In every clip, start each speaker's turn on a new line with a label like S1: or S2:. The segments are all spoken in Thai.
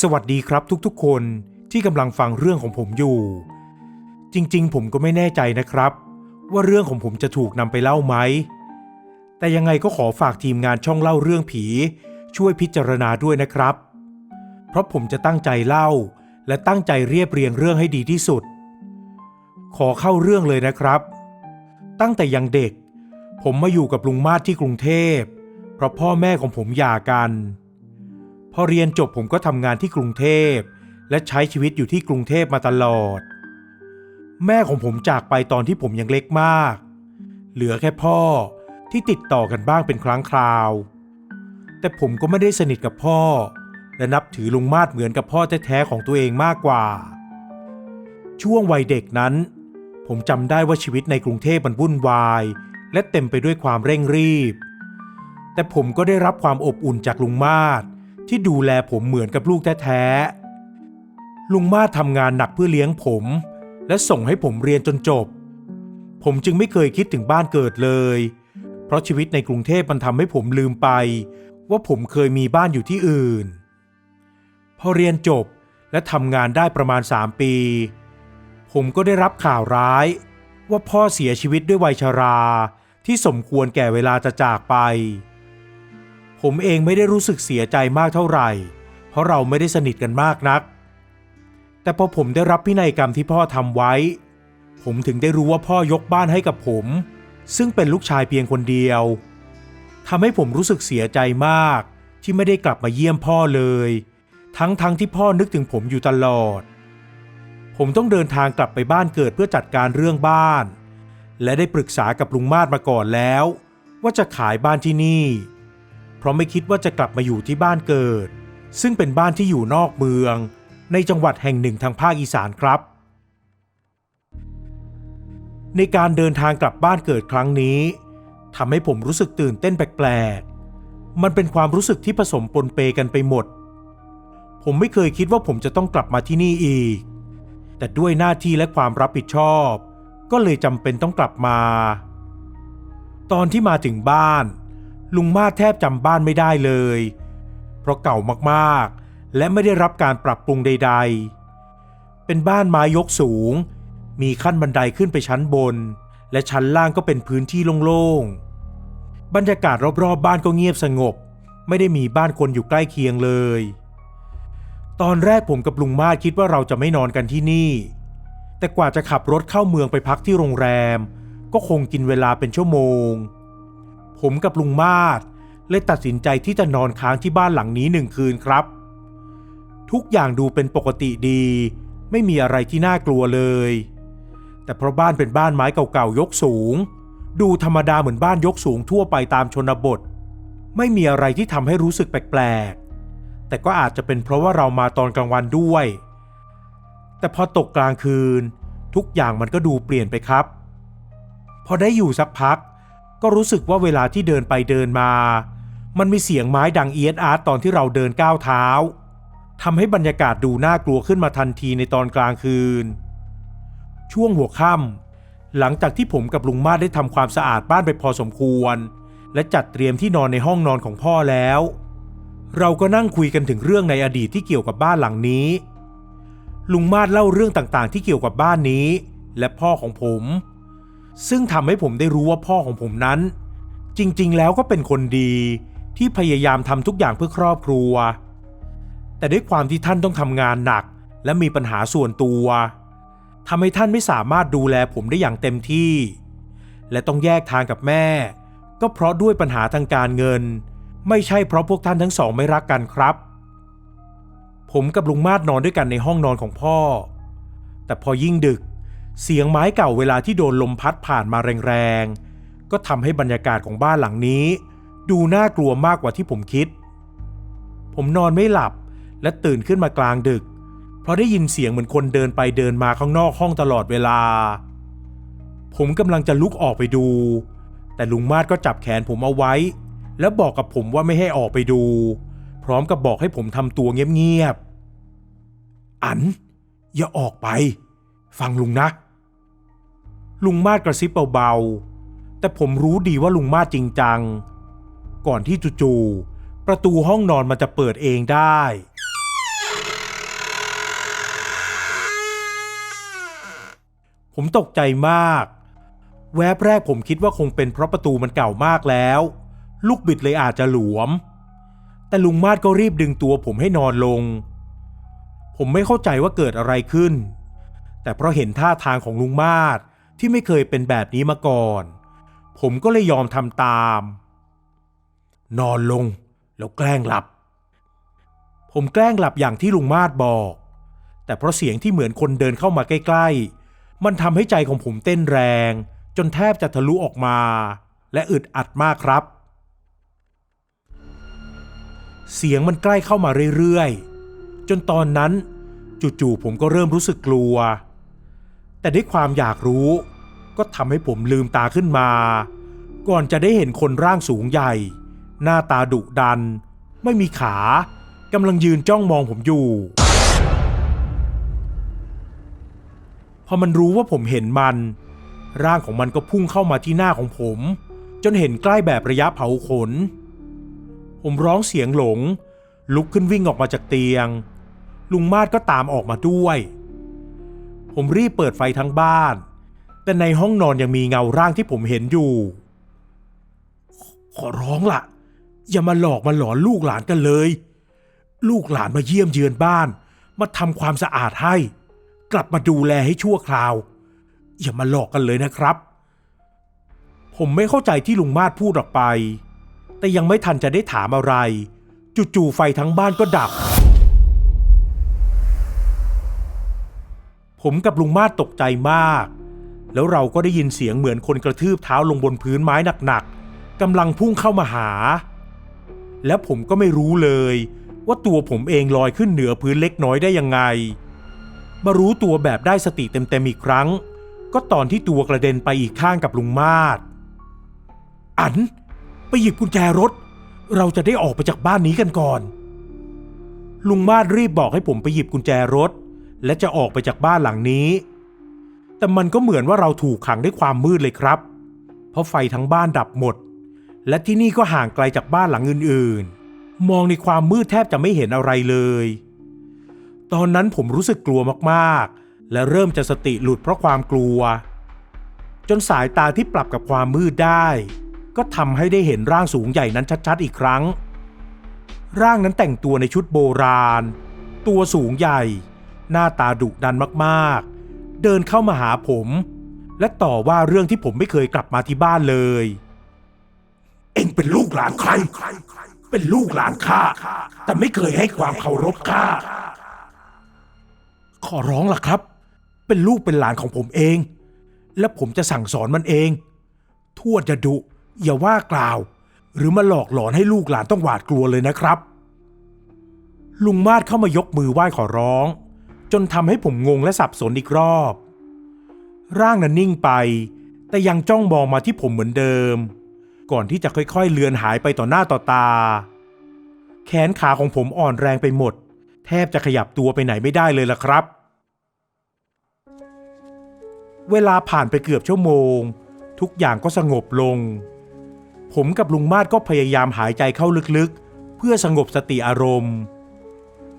S1: สวัสดีครับทุกๆ คนที่กำลังฟังเรื่องของผมอยู่ จริงๆ ผมก็ไม่แน่ใจนะครับ ว่าเรื่องของผมจะถูกนำไปเล่าไหม แต่ยังไงก็ขอฝากทีมงานช่องเล่าเรื่องผี ช่วยพิจารณาด้วยนะครับ เพราะผมจะตั้งใจเล่า และตั้งใจเรียบเรียงเรื่องให้ดีที่สุด ขอเข้าเรื่องเลยนะครับ ตั้งแต่ยังเด็ก ผมมาอยู่กับลุงมาศที่กรุงเทพ เพราะพ่อแม่ของผมหย่ากัน พอเรียนจบผมก็ทำงานที่กรุงเทพ และใช้ชีวิตอยู่ที่กรุงเทพมาตลอด แม่ของผมจากไปตอนที่ผมยังเล็กมาก เหลือแค่พ่อที่ติดต่อกันบ้างเป็นครั้งคราว แต่ผมก็ไม่ได้สนิทกับพ่อ และนับถือลุงมาดเหมือนกับพ่อแท้ๆของตัวเองมากกว่า ช่วงวัยเด็กนั้น ผมจำได้ว่าชีวิตในกรุงเทพมันวุ่นวาย และเต็มไปด้วยความเร่งรีบ แต่ผมก็ได้รับความอบอุ่นจากลุงมาด ที่ดูแลผมเหมือนกับลูกแท้ๆ ลุงมาทำงานหนักเพื่อเลี้ยงผม และส่งให้ผมเรียนจนจบ ผมจึงไม่เคยคิดถึงบ้านเกิดเลย เพราะชีวิตในกรุงเทพมันทำให้ผมลืมไป ว่าผมเคยมีบ้านอยู่ที่อื่น พอเรียนจบและทำงานได้ประมาณ 3 ปี ผมก็ได้รับข่าวร้าย ว่าพ่อเสียชีวิตด้วยวัยชราที่สมควรแก่เวลาจะจากไป ผมเองไม่ได้รู้สึกเสียใจมากเท่าไหร่ เพราะเราไม่ได้สนิทกันมากนัก แต่พอผมได้รับพินัยกรรมที่พ่อทำไว้ ผมถึงได้รู้ว่าพ่อยกบ้านให้กับผม ซึ่งเป็นลูกชายเพียงคนเดียวทำให้ผมรู้สึกเสียใจมาก ที่ไม่ได้กลับมาเยี่ยมพ่อเลย ทั้งๆทที่พ่อนึกถึงผมอยู่ตลอด ผมต้องเดินทางกลับไปบ้านเกิดเพื่อจัดการเรื่องบ้าน และได้ปรึกษากับลุงมาดมาก่อนแล้ว ว่าจะขายบ้านที่นี่ เพราะไม่คิดว่าจะกลับมาอยู่ที่บ้านเกิด ซึ่งเป็นบ้านที่อยู่นอกเมือง ในจังหวัดแห่งหนึ่งทางภาคอีสานครับ ในการเดินทางกลับบ้านเกิดครั้งนี้ทำให้ผมรู้สึกตื่นเต้นแปลกๆ มันเป็นความรู้สึกที่ผสมปนเปกันไปหมด ผมไม่เคยคิดว่าผมจะต้องกลับมาที่นี่อีก แต่ด้วยหน้าที่และความรับผิดชอบ ก็เลยจำเป็นต้องกลับมา ตอนที่มาถึงบ้าน ลุงมาแทบจำบ้านไม่ได้เลย เพราะเก่ามากๆ และไม่ได้รับการปรับปรุงใด ๆ เป็นบ้านไม้ยกสูง มีขั้นบันไดขึ้นไปชั้นบน และชั้นล่างก็เป็นพื้นที่โล่งๆ บรรยากาศรอบๆบบ้านก็เงียบสงบ ไม่ได้มีบ้านคนอยู่ใกล้เคียงเลย ตอนแรกผมกับลุงมาดคิดว่าเราจะไม่นอนกันที่นี่ แต่กว่าจะขับรถเข้าเมืองไปพักที่โรงแรม ก็คงกินเวลาเป็นชั่วโมง ผมกับลุงมาดเลยตัดสินใจที่จะนอนค้างที่บ้านหลังนี้หนึ่งคืนครับ ทุกอย่างดูเป็นปกติดี ไม่มีอะไรที่น่ากลัวเลย แต่เพราะบ้านเป็นบ้านไม้เก่าๆยกสูง ดูธรรมดาเหมือนบ้านยกสูงทั่วไปตามชนบท ไม่มีอะไรที่ทำให้รู้สึกแปลกๆ แต่ก็อาจจะเป็นเพราะว่าเรามาตอนกลางวันด้วย แต่พอตกกลางคืน ทุกอย่างมันก็ดูเปลี่ยนไปครับ พอได้อยู่สักพัก ก็รู้สึกว่าเวลาที่เดินไปเดินมา มันมีเสียงไม้ดังเอียดอาร์ตตอนที่เราเดินก้าวเท้าทำให้บรรยากาศดูน่ากลัวขึ้นมาทันทีในตอนกลางคืน ช่วงหัวค่ำหลังจากที่ผมกับลุงมาดได้ทำความสะอาดบ้านไปพอสมควร และจัดเตรียมที่นอนในห้องนอนของพ่อแล้ว เราก็นั่งคุยกันถึงเรื่องในอดีตที่เกี่ยวกับบ้านหลังนี้ ลุงมาดเล่าเรื่องต่างๆ ที่เกี่ยวกับบ้านนี้ และพ่อของผม ซึ่งทำให้ผมได้รู้ว่าพ่อของผมนั้น จริงๆ แล้วก็เป็นคนดีที่พยายามทำทุกอย่างเพื่อครอบครัว แต่ด้วยความที่ท่านต้องทำงานหนัก และมีปัญหาส่วนตัวทำให้ท่านไม่สามารถดูแลผมได้อย่างเต็มที่ และต้องแยกทางกับแม่ ก็เพราะด้วยปัญหาทางการเงิน ไม่ใช่เพราะพวกท่านทั้งสองไม่รักกันครับ ผมกับลุงมาดนอนด้วยกันในห้องนอนของพ่อ แต่พอยิ่งดึก เสียงไม้เก่าเวลาที่โดนลมพัดผ่านมาแรงๆ ก็ทำให้บรรยากาศของบ้านหลังนี้ ดูน่ากลัวมากกว่าที่ผมคิด ผมนอนไม่หลับและตื่นขึ้นมากลางดึก เพราะได้ยินเสียงเหมือนคนเดินไปเดินมาข้างนอกห้องตลอดเวลา ผมกำลังจะลุกออกไปดู แต่ลุงมาดก็จับแขนผมเอาไว้ แล้วบอกกับผมว่าไม่ให้ออกไปดู พร้อมกับบอกให้ผมทำตัวเงียบๆ อัน อย่าออกไป ฟังลุงนะ ลุงมาดกระซิบเบาๆ แต่ผมรู้ดีว่าลุงมาดจริงจัง ก่อนที่จู่ๆ ประตูห้องนอนมันจะเปิดเองได้ ผมตกใจมาก แวบแรกผมคิดว่าคงเป็นเพราะประตูมันเก่ามากแล้ว ลูกบิดเลยอาจจะหลวม แต่ลุงมาดก็รีบดึงตัวผมให้นอนลง ผมไม่เข้าใจว่าเกิดอะไรขึ้น แต่เพราะเห็นท่าทางของลุงมาด ที่ไม่เคยเป็นแบบนี้มาก่อน ผมก็เลยยอมทำตาม นอนลงแล้วแกล้งหลับ ผมแกล้งหลับอย่างที่ลุงมาดบอก แต่เพราะเสียงที่เหมือนคนเดินเข้ามาใกล้ๆ มันทำให้ใจของผมเต้นแรง จนแทบจะทะลุออกมา และอึดอัดมากครับ เสียงมันใกล้เข้ามาเรื่อยๆ จนตอนนั้นจู่ๆผมก็เริ่มรู้สึกกลัว แต่ด้วยความอยากรู้ ก็ทำให้ผมลืมตาขึ้นมา ก่อนจะได้เห็นคนร่างสูงใหญ่ หน้าตาดุดัน ไม่มีขากำลังยืนจ้องมองผมอยู่ พอมันรู้ว่าผมเห็นมัน ร่างของมันก็พุ่งเข้ามาที่หน้าของผม จนเห็นใกล้แบบระยะเผาขน ผมร้องเสียงหลง ลุกขึ้นวิ่งออกมาจากเตียง ลุงมาดก็ตามออกมาด้วย ผมรีบเปิดไฟทั้งบ้าน แต่ในห้องนอนยังมีเงาร่างที่ผมเห็นอยู่ ขอร้องละ่ะ อย่ามาหลอกมาหลอนลูกหลานกันเลย ลูกหลานมาเยี่ยมเยือนบ้าน มาทำความสะอาดให้ กลับมาดูแลให้ชั่วคราว อย่ามาหลอกกันเลยนะครับ ผมไม่เข้าใจที่ลุงมาดพูดออกไป แต่ยังไม่ทันจะได้ถามอะไร จู่ๆไฟทั้งบ้านก็ดับผมกับลุงมาดตกใจมาก แล้วเราก็ได้ยินเสียงเหมือนคนกระทืบเท้าลงบนพื้นไม้หนักๆกำลังพุ่งเข้ามาหา แล้วผมก็ไม่รู้เลย ว่าตัวผมเองลอยขึ้นเหนือพื้นเล็กน้อยได้ยังไง มารู้ตัวแบบได้สติเต็มๆอีกครั้ง ก็ตอนที่ตัวกระเด็นไปอีกข้างกับลุงมาดอัน ไปหยิบกุญแจรถ เราจะได้ออกไปจากบ้านนี้กันก่อน ลุงมาดรีบบอกให้ผมไปหยิบกุญแจรถ และจะออกไปจากบ้านหลังนี้ แต่มันก็เหมือนว่าเราถูกขังด้วยความมืดเลยครับ เพราะไฟทั้งบ้านดับหมด และที่นี่ก็ห่างไกลจากบ้านหลังอื่นๆ มองในความมืดแทบจะไม่เห็นอะไรเลย ตอนนั้นผมรู้สึกกลัวมากๆ และเริ่มจะสติหลุดเพราะความกลัว จนสายตาที่ปรับกับความมืดได้ ก็ทำให้ได้เห็นร่างสูงใหญ่นั้นชัดๆ อีกครั้ง ร่างนั้นแต่งตัวในชุดโบราณ ตัวสูงใหญ่ หน้าตาดุดันมากๆ เดินเข้ามาหาผม และต่อว่าเรื่องที่ผมไม่เคยกลับมาที่บ้านเลย เอ็งเป็นลูกหลานใคร เป็นลูกหลานข้าแต่ไม่เคยให้ความเคารพข้าขอร้องล่ะครับ เป็นลูกเป็นหลานของผมเอง และผมจะสั่งสอนมันเอง ทวดจะดุอย่าว่ากล่าว หรือมาหลอกหลอนให้ลูกหลานต้องหวาดกลัวเลยนะครับ ลุงมาดเข้ามายกมือไหว้ขอร้อง จนทำให้ผมงงและสับสนอีกรอบ ร่างนั้นนิ่งไป แต่ยังจ้องมองมาที่ผมเหมือนเดิม ก่อนที่จะค่อยๆ เลือนหายไปต่อหน้าต่อตา แขนขาของผมอ่อนแรงไปหมด แทบจะขยับตัวไปไหนไม่ได้เลยล่ะครับ เวลาผ่านไปเกือบชั่วโมง ทุกอย่างก็สงบลง ผมกับลุงมาดก็พยายามหายใจเข้าลึกๆ เพื่อสงบสติอารมณ์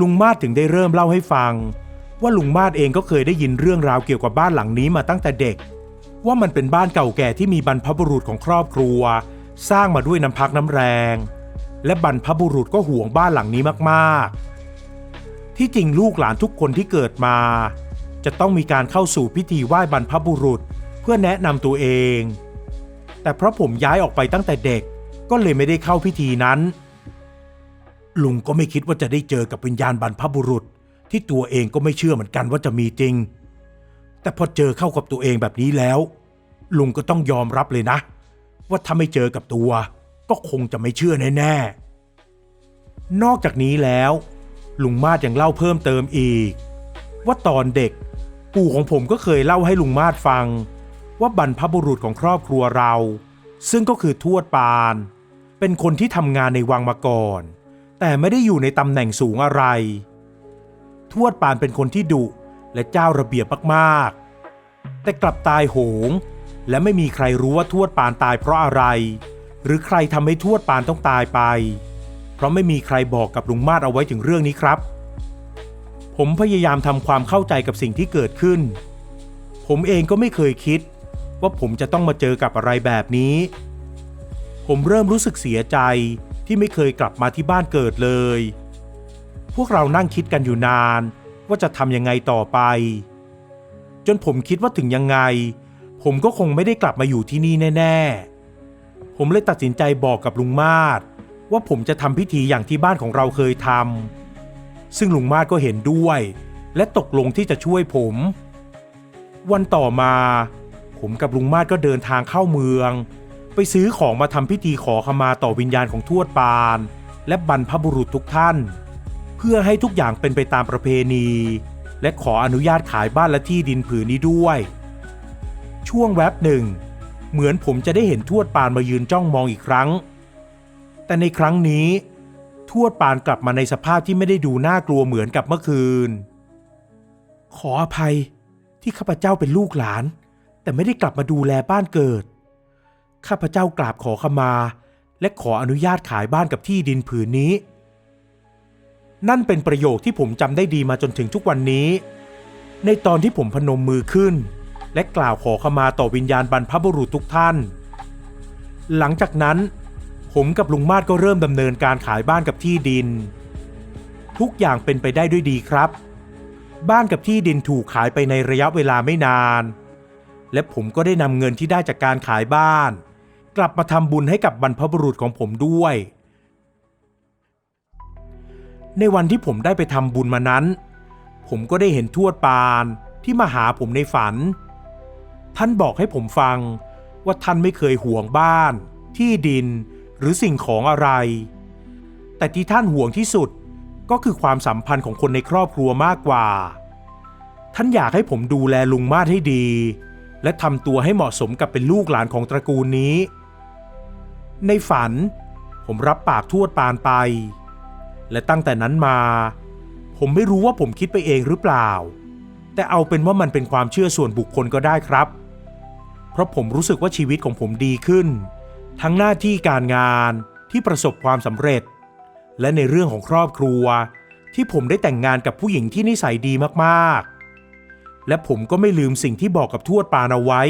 S1: ลุงมาดถึงได้เริ่มเล่าให้ฟัง ว่าลุงมาดเองก็เคยได้ยินเรื่องราวเกี่ยวกับบ้านหลังนี้มาตั้งแต่เด็ก ว่ามันเป็นบ้านเก่าแก่ที่มีบรรพบุรุษของครอบครัว สร้างมาด้วยน้ำพักน้ำแรง และบรรพบุรุษก็ห่วงบ้านหลังนี้มากๆ ที่จริงลูกหลานทุกคนที่เกิดมา จะต้องมีการเข้าสู่พิธีไหว้บรรพบุรุษเพื่อแนะนำตัวเอง แต่เพราะผมย้ายออกไปตั้งแต่เด็กก็เลยไม่ได้เข้าพิธีนั้น ลุงก็ไม่คิดว่าจะได้เจอกับวิญญาณบรรพบุรุษ ที่ตัวเองก็ไม่เชื่อเหมือนกันว่าจะมีจริง แต่พอเจอเข้ากับตัวเองแบบนี้แล้ว ลุงก็ต้องยอมรับเลยนะ ว่าถ้าไม่เจอกับตัว ก็คงจะไม่เชื่อแน่ๆ นอกจากนี้แล้ว ลุงมาดยังเล่าเพิ่มเติมอีก ว่าตอนเด็ก ปู่ของผมก็เคยเล่าให้ลุงมาดฟัง ว่าบรรพบุรุษของครอบครัวเรา ซึ่งก็คือทวดปาน เป็นคนที่ทำงานในวังมาก่อน แต่ไม่ได้อยู่ในตำแหน่งสูงอะไร ทวดปานเป็นคนที่ดุและเจ้าระเบียบมากๆ แต่กลับตายโหง และไม่มีใครรู้ว่าทวดปานตายเพราะอะไร หรือใครทำให้ทวดปานต้องตายไป เพราะไม่มีใครบอกกับลุงมาดเอาไว้ถึงเรื่องนี้ครับ ผมพยายามทำความเข้าใจกับสิ่งที่เกิดขึ้นผผมเองก็ไม่เคยคิด ว่าผมจะต้องมาเจอกับอะไรแบบนี้ ผมเริ่มรู้สึกเสียใจที่ไม่เคยกลับมาที่บ้านเกิดเลย พวกเรานั่งคิดกันอยู่นาน ว่าจะทำยังไงต่อไป จนผมคิดว่าถึงยังไง ผมก็คงไม่ได้กลับมาอยู่ที่นี่แน่ ๆ ผมเลยตัดสินใจบอกกับลุงมาศว่าผมจะทำพิธีอย่างที่บ้านของเราเคยทำซึ่งลุงมาศก็เห็นด้วย และตกลงที่จะช่วยผม วันต่อมา ผมกับลุงมาศก็เดินทางเข้าเมือง ไปซื้อของมาทำพิธีขอขมาต่อวิญญาณของทวดปาน และบรรพบุรุษทุกท่าน เพื่อให้ทุกอย่างเป็นไปตามประเพณี และขออนุญาตขายบ้านและที่ดินผืนนี้ด้วย ช่วงแวบหนึ่ง เหมือนผมจะได้เห็นทวดปานมายืนจ้องมองอีกครั้ง แต่ในครั้งนี้ ทวดปานกลับมาในสภาพที่ไม่ได้ดูน่ากลัวเหมือนกับเมื่อคืน ขออภัยที่ข้าพเจ้าเป็นลูกหลาน แต่ไม่ได้กลับมาดูแลบ้านเกิด ข้าพเจ้ากราบขอขมา และขออนุญาตขายบ้านกับที่ดินผืนนี้ นั่นเป็นประโยคที่ผมจำได้ดีมาจนถึงทุกวันนี้ ในตอนที่ผมพนมมือขึ้น และกล่าวขอขมาต่อวิญญาณบรรพบุรุษทุกท่าน หลังจากนั้น ผมกับลุงมาศก็เริ่มดำเนินการขายบ้านกับที่ดิน ทุกอย่างเป็นไปได้ด้วยดีครับ บ้านกับที่ดินถูกขายไปในระยะเวลาไม่นาน และผมก็ได้นำเงินที่ได้จากการขายบ้าน กลับมาทำบุญให้กับบรรพบุรุษของผมด้วย ในวันที่ผมได้ไปทำบุญมานั้น ผมก็ได้เห็นทวดปานที่มาหาผมในฝัน ท่านบอกให้ผมฟังว่าท่านไม่เคยห่วงบ้าน ที่ดินหรือสิ่งของอะไร แต่ที่ท่านห่วงที่สุดก็คือความสัมพันธ์ของคนในครอบครัวมากกว่า ท่านอยากให้ผมดูแลลุงมาศให้ดี และทำตัวให้เหมาะสมกับเป็นลูกหลานของตระกูลนี้ ในฝันผมรับปากทวดปานไป และตั้งแต่นั้นมา ผมไม่รู้ว่าผมคิดไปเองหรือเปล่า แต่เอาเป็นว่ามันเป็นความเชื่อส่วนบุคคลก็ได้ครับ เพราะผมรู้สึกว่าชีวิตของผมดีขึ้น ทั้งหน้าที่การงานที่ประสบความสำเร็จ และในเรื่องของครอบครัว ที่ผมได้แต่งงานกับผู้หญิงที่นิสัยดีมากๆ และผมก็ไม่ลืมสิ่งที่บอกกับทวดปานเอาไว้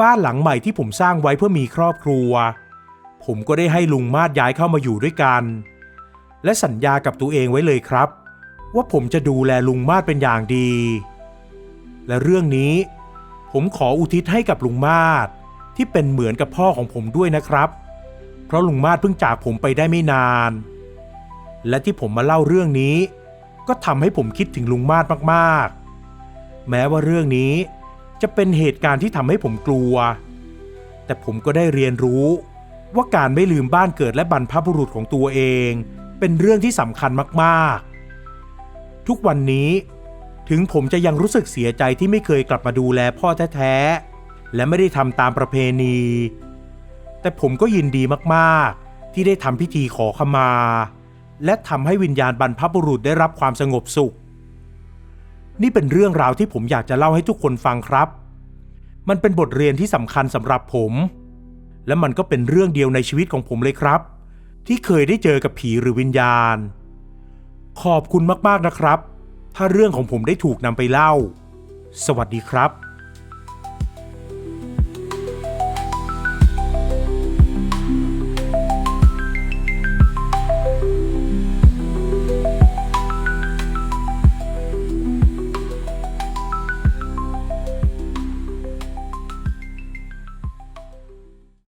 S1: บ้านหลังใหม่ที่ผมสร้างไว้เพื่อมีครอบครัว ผมก็ได้ให้ลุงมาดย้ายเข้ามาอยู่ด้วยกัน และสัญญากับตัวเองไว้เลยครับ ว่าผมจะดูแลลุงมาดเป็นอย่างดี และเรื่องนี้ ผมขออุทิศให้กับลุงมาดที่เป็นเหมือนกับพ่อของผมด้วยนะครับ เพราะลุงมาดเพิ่งจากผมไปได้ไม่นาน และที่ผมมาเล่าเรื่องนี้ ก็ทำให้ผมคิดถึงลุงมาดมากๆ แม้ว่าเรื่องนี้จะเป็นเหตุการณ์ที่ทำให้ผมกลัว แต่ผมก็ได้เรียนรู้ว่าการไม่ลืมบ้านเกิดและบรรพบุรุษของตัวเอง เป็นเรื่องที่สำคัญมากๆ ทุกวันนี้ถึงผมจะยังรู้สึกเสียใจที่ไม่เคยกลับมาดูแลพ่อแท้ๆ และไม่ได้ทำตามประเพณี แต่ผมก็ยินดีมากๆ ที่ได้ทำพิธีขอขมา และทำให้วิญญาณบรรพบุรุษได้รับความสงบสุข นี่เป็นเรื่องราวที่ผมอยากจะเล่าให้ทุกคนฟังครับ มันเป็นบทเรียนที่สำคัญสำหรับผม และมันก็เป็นเรื่องเดียวในชีวิตของผมเลยครับ ที่เคยได้เจอกับผีหรือวิญญาณ ขอบคุณมากๆนะครับ ถ้าเรื่องของผมได้ถูกนำไปเล่า สวัสดีครับ